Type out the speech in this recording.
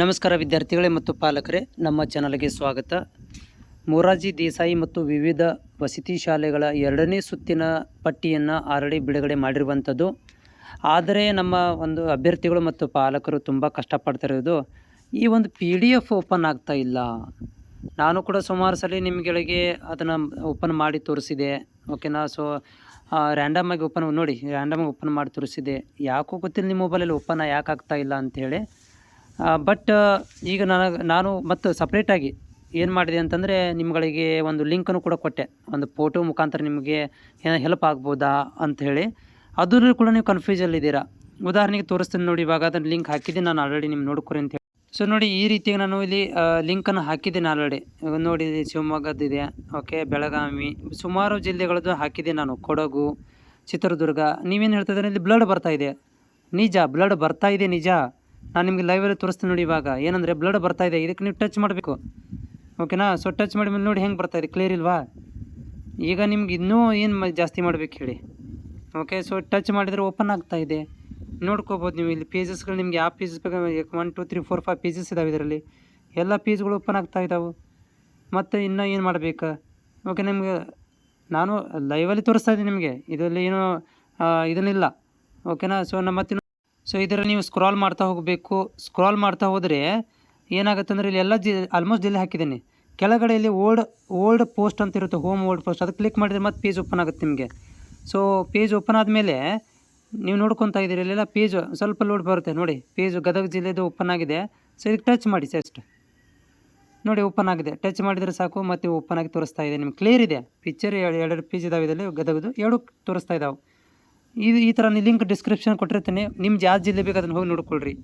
ನಮಸ್ಕಾರ ವಿದ್ಯಾರ್ಥಿಗಳೇ ಮತ್ತು ಪಾಲಕರೇ, ನಮ್ಮ ಚಾನಲ್ಗೆ ಸ್ವಾಗತ. ಮೊರಾರ್ಜಿ ದೇಸಾಯಿ ಮತ್ತು ವಿವಿಧ ವಸತಿ ಶಾಲೆಗಳ ಎರಡನೇ ಸುತ್ತಿನ ಪಟ್ಟಿಯನ್ನು ಆಲ್ರೆಡಿ ಬಿಡುಗಡೆ ಮಾಡಿರುವಂಥದ್ದು. ಆದರೆ ನಮ್ಮ ಒಂದು ಅಭ್ಯರ್ಥಿಗಳು ಮತ್ತು ಪಾಲಕರು ತುಂಬ ಕಷ್ಟಪಡ್ತಿರೋದು ಈ ಒಂದು ಪಿ ಡಿ ಎಫ್ ಓಪನ್ ಆಗ್ತಾ ಇಲ್ಲ. ನಾನು ಕೂಡ ಸುಮಾರು ಸಲ ನಿಮ್ಗಳಿಗೆ ಅದನ್ನು ಓಪನ್ ಮಾಡಿ ತೋರಿಸಿದೆ. ಓಕೆನಾ ಸೊ ರ್ಯಾಂಡಮ್ ಆಗಿ ಓಪನ್ ನೋಡಿ ರ್ಯಾಂಡಮ್ ಓಪನ್ ಮಾಡಿ ತೋರಿಸಿದೆ. ಯಾಕೋ ಗೊತ್ತಿಲ್ಲ ನಿಮ್ಮ ಮೊಬೈಲಲ್ಲಿ ಓಪನ್ ಯಾಕೆ ಆಗ್ತಾ ಇಲ್ಲ ಅಂಥೇಳಿ ಬಟ್ ಈಗ ನನಗೆ, ನಾನು ಮತ್ತು ಸಪ್ರೇಟಾಗಿ ಏನು ಮಾಡಿದೆ ಅಂತಂದರೆ ನಿಮ್ಗಳಿಗೆ ಒಂದು ಲಿಂಕನ್ನು ಕೂಡ ಕೊಟ್ಟೆ. ಒಂದು ಫೋಟೋ ಮುಖಾಂತರ ನಿಮಗೆ ಏನೋ ಹೆಲ್ಪ್ ಆಗ್ಬೋದಾ ಅಂಥೇಳಿ ಅದನ್ನು ಕೂಡ ನೀವು ಕನ್ಫ್ಯೂಸಲ್ಲಿದ್ದೀರಾ ಉದಾಹರಣೆಗೆ ತೋರಿಸ್ತೀನಿ ನೋಡಿ, ಇವಾಗ ಅದನ್ನು ಲಿಂಕ್ ಹಾಕಿದ್ದೀನಿ, ನಾನು ಆಲ್ರೆಡಿ ನಿಮ್ಗೆ ನೋಡ್ಕೊರಿ ಅಂತ ಹೇಳಿ. ಸೊ ನೋಡಿ, ಈ ರೀತಿಯಾಗಿ ನಾನು ಇಲ್ಲಿ ಲಿಂಕನ್ನು ಹಾಕಿದ್ದೀನಿ ಆಲ್ರೆಡಿ ನೋಡಿ ಶಿವಮೊಗ್ಗದಿದೆ ಓಕೆ ಬೆಳಗಾವಿ. ಸುಮಾರು ಜಿಲ್ಲೆಗಳದ್ದು ಹಾಕಿದ್ದೀನಿ ನಾನು. ಕೊಡಗು, ಚಿತ್ರದುರ್ಗ. ನೀವೇನು ಹೇಳ್ತಿದ್ರೆ ಇಲ್ಲಿ ಬ್ಲಡ್ ಬರ್ತಾ ಇದೆ. ನಿಜ ಬ್ಲಡ್ ಬರ್ತಾ ಇದೆ ನಿಜ. ನಾನು ನಿಮಗೆ ಲೈವಲ್ಲಿ ತೋರಿಸ್ತೀನಿ ನೋಡಿ ಇವಾಗ. ಏನಂದರೆ ಬ್ಲಡ್ ಬರ್ತಾ ಇದೆ. ಇದಕ್ಕೆ ನೀವು ಟಚ್ ಮಾಡಬೇಕು. ಓಕೆನಾ ಸೊ ಟಚ್ ಮಾಡಿ ಮೇಲೆ ನೋಡಿ ಹೆಂಗೆ ಬರ್ತಾ ಇದೆ. ಕ್ಲಿಯರ್ ಇಲ್ವಾ? ಈಗ ನಿಮ್ಗೆ ಇನ್ನೂ ಏನು ಜಾಸ್ತಿ ಮಾಡಬೇಕು ಹೇಳಿ. ಓಕೆ ಸೊ ಟಚ್ ಮಾಡಿದರೆ ಓಪನ್ ಆಗ್ತಾ ಇದೆ. ನೋಡ್ಕೋಬೋದು ನೀವು ಇಲ್ಲಿ ಪೇಜಸ್ಗಳು ನಿಮ್ಗೆ ಯಾವ ಪೇಜಸ್ ಬೇಕು? One two three four five pages ಇದಾವೆ ಇದರಲ್ಲಿ. ಎಲ್ಲ ಪೇಜ್ಗಳು ಓಪನ್ ಆಗ್ತಾ ಇದ್ದಾವೆ ಮತ್ತು ಇನ್ನೂ ಏನು ಮಾಡಬೇಕು? ಓಕೆ ನಿಮಗೆ ನಾನು ಲೈವಲ್ಲಿ ತೋರಿಸ್ತಾ ಇದ್ದೀನಿ ನಿಮಗೆ. ಇದರಲ್ಲಿ ಏನೂ ಇದನ್ನಿಲ್ಲ. ಓಕೆನಾ ಸೊ ನಮ್ಮ ಮತ್ತೆ ಸೊ ಇದರ ನೀವು ಸ್ಕ್ರಾಲ್ ಮಾಡ್ತಾ ಹೋಗಬೇಕು. ಸ್ಕ್ರಾಲ್ ಮಾಡ್ತಾ ಹೋದರೆ ಏನಾಗುತ್ತೆ ಅಂದರೆ ಇಲ್ಲಿ ಎಲ್ಲ ಜಿ ಆಲ್ಮೋಸ್ಟ್ ಜಿಲ್ಲೆ ಹಾಕಿದ್ದೀನಿ. ಕೆಳಗಡೆ ಇಲ್ಲಿ ಓಲ್ಡ್ ಓಲ್ಡ್ ಪೋಸ್ಟ್ ಅಂತ ಇರುತ್ತೆ ಹೋಮ್ ಓಲ್ಡ್ ಪೋಸ್ಟ್ ಅದು ಕ್ಲಿಕ್ ಮಾಡಿದರೆ ಮತ್ತೆ ಪೇಜ್ ಓಪನ್ ಆಗುತ್ತೆ ನಿಮಗೆ. ಸೊ ಪೇಜ್ ಓಪನ್ ಆದಮೇಲೆ ನೀವು ನೋಡ್ಕೊತಾ ಇದ್ದೀರಿ, ಇಲ್ಲೆಲ್ಲ ಪೇಜ್ ಸ್ವಲ್ಪ ಲೋಡ್ ಬರುತ್ತೆ. ನೋಡಿ ಪೇಜು ಗದಗ ಜಿಲ್ಲೆದು ಓಪನ್ ಆಗಿದೆ. ಸೊ ಇದಕ್ಕೆ ಟಚ್ ಮಾಡಿ ಜಸ್ಟ್ ನೋಡಿ ಓಪನ್ ಆಗಿದೆ. ಟಚ್ ಮಾಡಿದರೆ ಸಾಕು, ಮತ್ತೆ ಓಪನ್ ಆಗಿ ತೋರಿಸ್ತಾ ಇದೆ. ನಿಮ್ಗೆ ಕ್ಲಿಯರ್ ಇದೆ. ಪಿಕ್ಚರ್ ಎರಡು ಎರಡು ಪೇಜ್ ಇದಾವೆ ಇದರಲ್ಲಿ, ಗದಗದು ಎರಡು ತೋರಿಸ್ತಾ ಇದ್ದಾವೆ ಇದು ಈ ಥರ ಲಿಂಕ್ ಡಿಸ್ಕ್ರಿಪ್ಷನ್ ಕೊಟ್ಟಿರ್ತೀನಿ. ನಿಮ್ಗೆ ಯಾವ ಜಿಲ್ಲೆ ಬೇಕು ಅದನ್ನು ಹೋಗಿ ನೋಡ್ಕೊಳ್ರಿ.